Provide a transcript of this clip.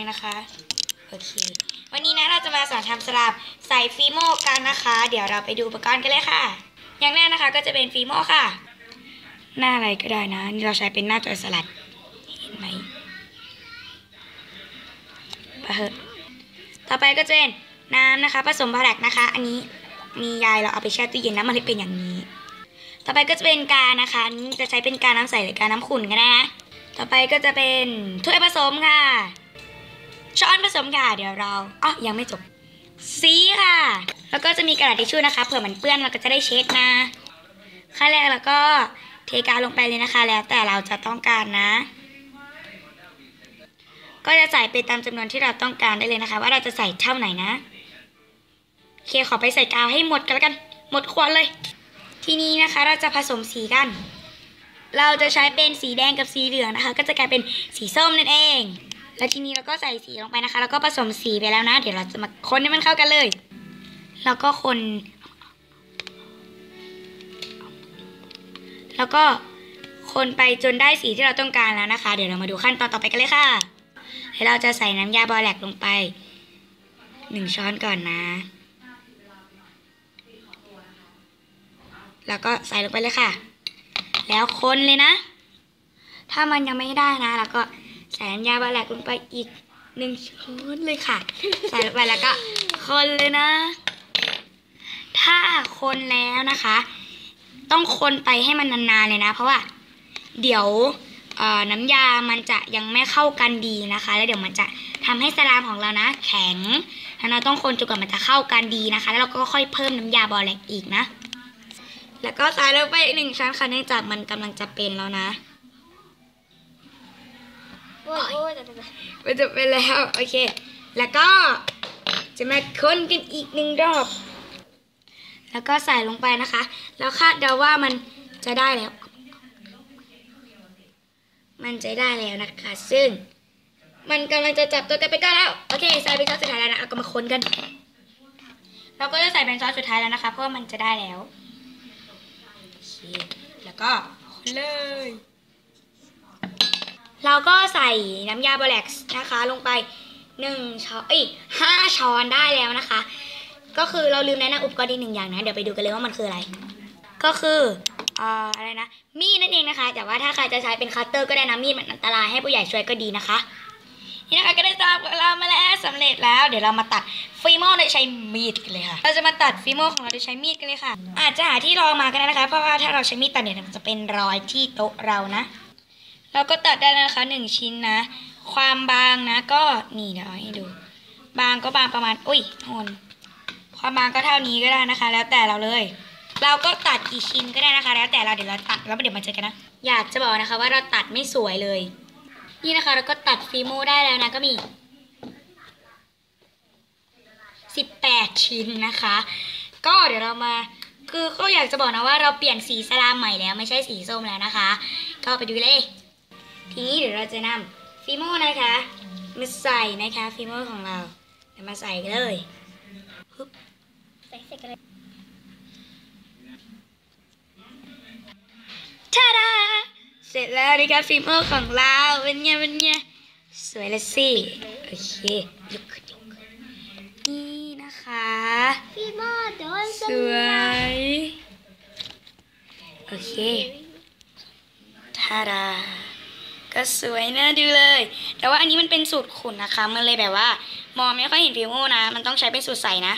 เลยนะคะ โอเค วันนี้นะเราจะมาสอนทำสลับใส่ฟีโมกันนะคะ เดี๋ยวเราไปดูอุปกรณ์กันเลยค่ะ อย่างแรกนะคะก็จะเป็นฟีโมค่ะ หน้าอะไรก็ได้นะ นี่เราใช้เป็นหน้าจอยสลัด เห็นไหมไปเถอะต่อไปก็จะเป็นน้ำนะคะ ผสมบาแรกนะคะ อันนี้มียายเราเอาไปแช่ตู้เย็นแล้วมันเลยเป็นอย่างนี้ ต่อไปก็จะเป็นกานะคะนี้จะใช้เป็นกาน้ำใสหรือกาน้ำขุ่นก็ได้นะ ต่อไปก็จะเป็นถ้วยผสมค่ะ ช้อนผสมค่ะเดี๋ยวเราอ๋อยังไม่จบสีค่ะ แล้วก็จะมีกระดาษทิชชู่นะคะ เผื่อมันเปื้อนเราก็จะได้เช็ดนะขั้นแรกแล้วก็เทกาวลงไปเลยนะคะ แล้วแต่เราจะต้องการนะ ก็จะใส่ไปตามจำนวนที่เราต้องการได้เลยนะคะ ว่าเราจะใส่เท่าไหนนะโอเคขอไปใส่กาวให้หมดกันแล้วกัน หมดขวดเลย ทีนี้นะคะเราจะผสมสีกัน เราจะใช้เป็นสีแดงกับสีเหลืองนะคะ ก็จะกลายเป็นสีส้มนั่นเอง แล้วทีนี้เราก็ใส่สีลงไปนะคะ แล้วก็ผสมสีไปแล้วนะ เดี๋ยวเราจะมาคนให้มันเข้ากันเลย แล้วก็คน แล้วก็คนไปจนได้สีที่เราต้องการแล้วนะคะ เดี๋ยวเรามาดูขั้นตอนต่อไปกันเลยค่ะเดี๋ยวเราจะใส่น้ำยาบอแลกลงไปหนึ่งช้อนก่อนนะ แล้วก็ใส่ลงไปเลยค่ะ แล้วคนเลยนะ ถ้ามันยังไม่ได้นะ แล้วก็ ส่น้ำยาบาแลกลงไปอีกหนึ่งช้อนเลยค่ะ ใส่ลงไปแล้วก็คนเลยนะ ถ้าคนแล้วนะคะ ต้องคนไปให้มันนานๆเลยนะ เพราะว่า เดี๋ยวเอ่อน้ำยามันจะยังไม่เข้ากันดีนะคะ แล้วเดี๋ยวมันจะทำให้สลามของเรานะ แข็งแล้วเราต้องคนจนกว่ามันจะเข้ากันดีนะคะ แล้วเราก็ค่อยเพิ่มน้ำยาบอแลกอีกนะ แล้วก็ใส่ลงไปอีกหนึ่งช้อนค่ะเนื่องจากมันกำลังจะเป็นแล้วนะโอ้ยโอ้ยแต่แต่มันจะเป็นแล้ว โอเค แล้วก็จะมาคนกันอีกหนึ่งรอบ แล้วก็ใส่ลงไปนะคะ แล้วคาดเดาว่ามันจะได้แล้ว มันจะได้แล้วนะคะ ซึ่ง มันกำลังจะจับตัวแต่ไปก็แล้ว โอเค ใส่เป็นซอสสุดท้ายแล้วนะ เอาก็มาคนกัน เราก็จะใส่เป็นซอสสุดท้ายแล้วนะคะ เพราะว่ามันจะได้แล้ว โอเค แล้วก็เลย เราก็ใส่น้ำยาบอแล็กซ์นะคะ ลงไปหนึ่งช้อนเอ้ยห้าช้อนได้แล้วนะคะ ก็คือเราลืมแนะนำอุปกรณ์อีกหนึ่งอย่างนะ เดี๋ยวไปดูกันเลยว่ามันคืออะไร ก็คืออะไรนะ มีดนั่นเองนะคะ แต่ว่าถ้าใครจะใช้เป็นคัตเตอร์ก็ได้นะ มีดมันอันตรายให้ผู้ใหญ่ช่วยก็ดีนะคะ นี่นะคะก็ได้ทราบของเรามาแล้วสำเร็จแล้ว เดี๋ยวเรามาตัดฟิโมโดยใช้มีดกันเลยค่ะ เราจะมาตัดฟิโมของเราโดยใช้มีดกันเลยค่ะ อาจจะหาที่รองมาก็ได้นะคะ เพราะว่าถ้าเราใช้มีดตัดเนี่ยมันจะเป็นรอยที่โต๊ะเรานะ เราก็ตัดได้นะคะหนึ่งชิ้นนะ ความบางนะ ก็นี่เดี๋ยวให้ดู บางก็บางประมาณอุ้ยโหนความบางก็เท่านี้ก็ได้นะคะ แล้วแต่เราเลย เราก็ตัดกี่ชิ้นก็ได้นะคะ แล้วแต่เราเดี๋ยวเราตัดแล้วเดี๋ยวมาเจอกันนะอยากจะบอกนะคะ ว่าเราตัดไม่สวยเลย นี่นะคะ เราก็ตัดฟีโมได้แล้วนะก็มี18ชิ้นนะคะ ก็เดี๋ยวเรามาคือก็อยากจะบอกนะว่าเราเปลี่ยนสีสลามใหม่แล้วไม่ใช่สีส้มแล้วนะคะ ก็ไปดูเลย ทีนี้เดี๋ยวเราจะนำฟีโมนะคะมาใส่นะคะฟีโมของเราเดี๋ยวมาใส่กันเลยฮึบใส่ใส่กันเลยทาดาเสร็จแล้วนะคะฟีโมของเราเป็นไงเป็นไงสวยละสิโอเคยกขึ้นยกขึ้นนี่นะคะพี่มอดโดนสวยโอเคทาดา ก็สวยน่าดูเลย แต่ว่าอันนี้มันเป็นสูตรขุนนะคะ มันเลยแบบว่า มองไม่ค่อยเห็นฟิวโมนะ มันต้องใช้เป็นสูตรใสนะ